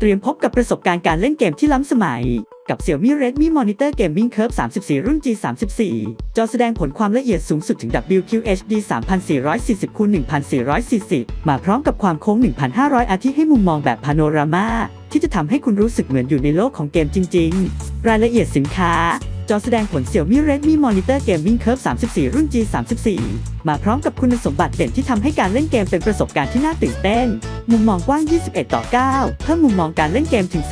เตรียมพบกับประสบการณ์การเล่นเกมที่ล้ำสมัย กับ Xiaomi Redmi Monitor Gaming Curve 34 รุ่น G34 จอแสดงผลความละเอียดสูงสุดถึง WQHD 3440คูณ1440 มาพร้อมกับความโค้ง 1,500 อาทิให้มุมมองแบบพาโนรามาที่จะทำให้คุณรู้สึกเหมือนอยู่ในโลกของเกมจริง ๆ รายละเอียดสินค้า จอแสดงผล Xiaomi Redmi Monitor Gaming Curve 34 รุ่น G34 มาพร้อมกับคุณสมบัติเด่นที่ทำให้การเล่นเกมเป็นประสบการณ์ที่น่าตื่นเต้น มุมมองกว้าง 21 ต่อ 9 เพิ่มมุมมองการเล่นเกมถึง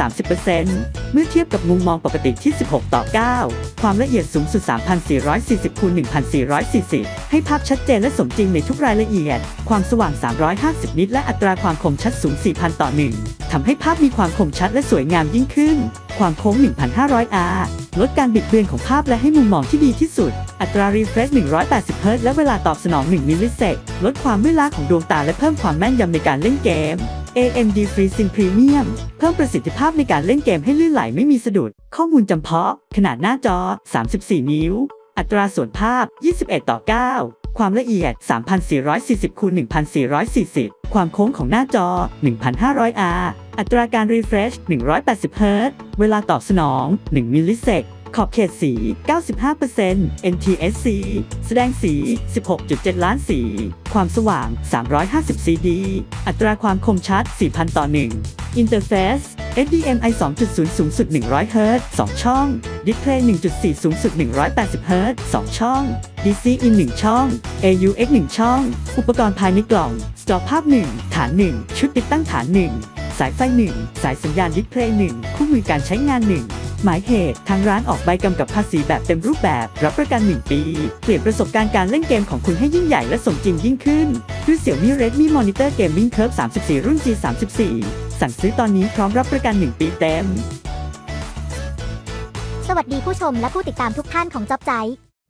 30%เมื่อเทียบกับมุมมองปกติที่ 16 ต่อ 9 ความละเอียดสูงสุด 3440คูณ1440 ให้ภาพชัดเจนและสมจริงในทุกรายละเอียด ความสว่าง 350 นิตและอัตราความคมชัดสูง 4,000 ต่อ 1ทำให้ภาพมีความคมชัดและสวยงามยิ่งขึ้น ความโค้ง 1,500R ลดการบิดเบือนของภาพและให้มุมมองที่ดีที่สุด อัตรารีเฟรช180เฮิรตซ์และเวลาตอบสนอง 1 มิลลิเซกลดความเมื่อยล้าของดวงตาและเพิ่มความแม่นยำในการเล่นเกม AMD FreeSync Premium เพิ่มประสิทธิภาพในการเล่นเกมให้ลื่นไหลไม่มีสะดุด ข้อมูลจำเพาะ ขนาดหน้าจอ 34 นิ้ว อัตราส่วนภาพ 21 ต่อ 9ความละเอียด 3,440 คูณ 1,440 ความโค้งของหน้าจอ 1,500R อัตราการรีเฟรช180เฮิรตซ์เวลาตอบสนอง 1 มิลลิเซกขอบเขตสี 95% NTSC แสดงสี 16.7 ล้านสี ความสว่าง 350 CD อัตราความคมชัด 4,000 ต่อ1อินเทอร์เฟซ HDMI 2.0 สูงสุด 100เฮิรตซ์2ช่อง Display 1.4 สูงสุด 180เฮิรตซ์2ช่อง DC in 1ช่อง AUX 1 ช่อง อุปกรณ์ภายในกล่อง จอภาพ 1 ฐาน 1 ชุดติดตั้งฐาน 1 สายไฟ 1 สายสัญญาณดิสเพลย์1คู่มือการใช้งาน 1 หมายเหตุ ทางร้านออกใบกำกับภาษีแบบเต็มรูปแบบ รับประกัน 1 ปี เปลี่ยนประสบการณ์การเล่นเกมของคุณให้ยิ่งใหญ่และสมจริงยิ่งขึ้นด้วย Xiaomi Redmi Monitor Gaming Curve 34 รุ่น G34 สั่งซื้อตอนนี้พร้อมรับประกัน 1 ปีเต็ม สวัสดีผู้ชมและผู้ติดตามทุกท่านของจ็อบใจ